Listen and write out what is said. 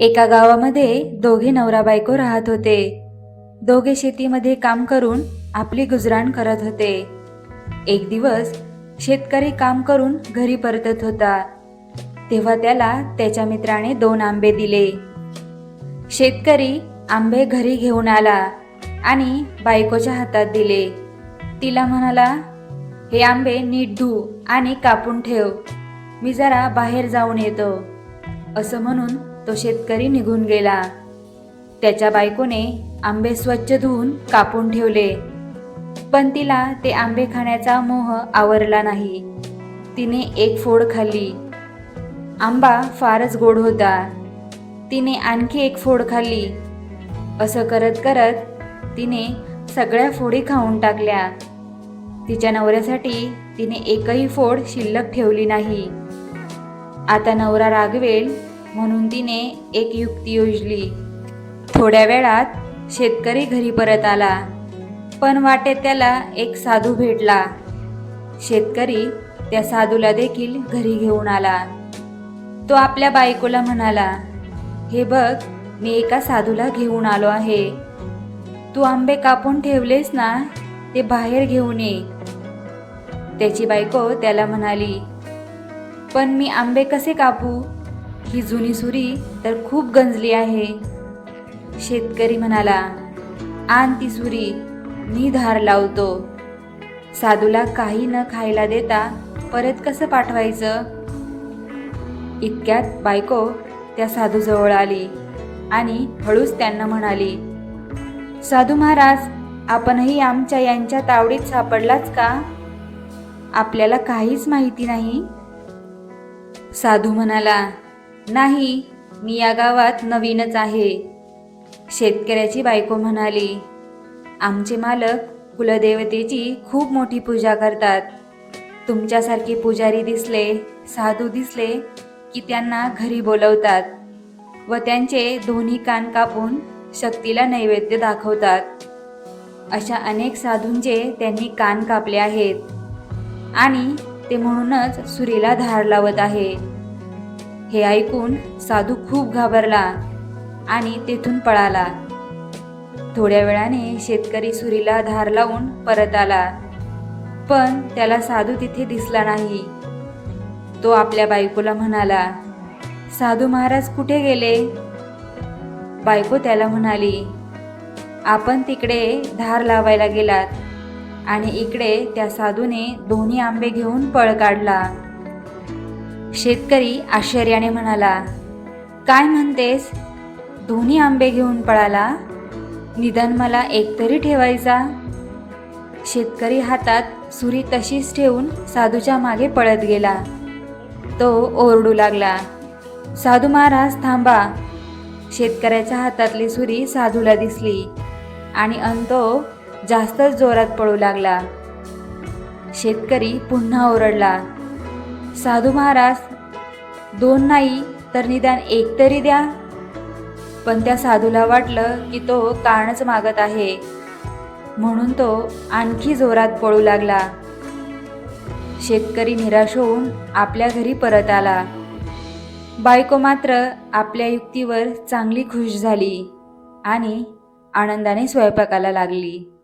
एका गावामध्ये दोघे नवरा बायको राहत होते. दोघे शेतीमध्ये काम करून आपली गुजराण करत होते. एक दिवस शेतकरी काम करून घरी परतत होता. तेव्हा त्याला त्याच्या मित्राने दोन आंबे दिले. शेतकरी आंबे घरी घेऊन आला आणि बायकोच्या हातात दिले. तिला म्हणाला हे आंबे नीट धू आणि कापून ठेव. मी जरा बाहेर जाऊन येतो. असं म्हणून तो शेतकरी निघून गेला. त्याच्या बायकोने आंबे स्वच्छ धुवून कापून ठेवले. पण तिला ते आंबे खाण्याचा मोह आवरला नाही. तिने एक फोड खाल्ली. आंबा फारच गोड होता. तिने आणखी एक फोड खाल्ली. असं करत करत तिने सगळ्या फोडी खाऊन टाकल्या. तिच्या नवऱ्यासाठी तिने एकही फोड शिल्लक ठेवली नाही. आता नवरा रागवेल म्हणून तिने एक युक्ती योजली. थोड्या वेळात शेतकरी घरी परत आला. पण वाटेत त्याला एक साधू भेटला. शेतकरी त्या साधूला देखील घरी घेऊन आला. तो आपल्या बायकोला म्हणाला हे बघ मी एका साधूला घेऊन आलो आहे. तू आंबे कापून ठेवलेस ना ते बाहेर घेऊन ये. त्याची बायको त्याला म्हणाली पण मी आंबे कसे कापू? ही जुनी सुरी तर खूप गंजली आहे. शेतकरी म्हणाला आण ती सुरी मी धार लावतो. साधूला काही न खायला देता परत कसं पाठवायचं? इतक्यात बायको त्या साधूजवळ आली आणि हळूच त्यांना म्हणाली साधू महाराज आपणही आमच्या यांच्या तावडीत सापडलाच का? आपल्याला काहीच माहिती नाही. साधू म्हणाला नाही मी या गावात नवीनच आहे. शेतकऱ्याची बायको म्हणाली आमचे मालक कुलदेवतेची खूप मोठी पूजा करतात. तुमच्यासारखे पुजारी दिसले साधू दिसले की त्यांना घरी बोलवतात व त्यांचे दोन्ही कान कापून शक्तीला नैवेद्य दाखवतात. अशा अनेक साधूंचे त्यांनी कान कापले आहेत आणि ते म्हणूनच सुरीला धार लावत आहे. हे ऐकून साधू खूप घाबरला आणि तेथून पळाला. थोड्या वेळाने शेतकरी सुरीला धार लावून परत आला. पण त्याला साधू तिथे दिसला नाही. तो आपल्या बायकोला म्हणाला साधू महाराज कुठे गेले? बायको त्याला म्हणाली आपण तिकडे धार लावायला गेलात आणि इकडे त्या साधूने दोन्ही आंबे घेऊन पळ काढला. शेतकरी आश्चर्याने म्हणाला काय म्हणतेस? दोन्ही आंबे घेऊन पळाला? निदान मला एक तरी ठेवायचा? शेतकरी हातात सुरी तशीच ठेवून साधूच्या मागे पळत गेला. तो ओरडू लागला साधू महाराज थांबा. शेतकऱ्याच्या हातातली सुरी साधूला दिसली आणि अंतो जास्तच जोरात पळू लागला. शेतकरी पुन्हा ओरडला साधू महाराज दोन नाही तर निदान एक तरी द्या. पण त्या साधूला वाटलं की तो कारणच मागत आहे. म्हणून तो आणखी जोरात पळू लागला. शेतकरी निराश होऊन आपल्या घरी परत आला. बायको मात्र आपल्या युक्तीवर चांगली खुश झाली आणि आनंदाने स्वयंपाकाला लागली.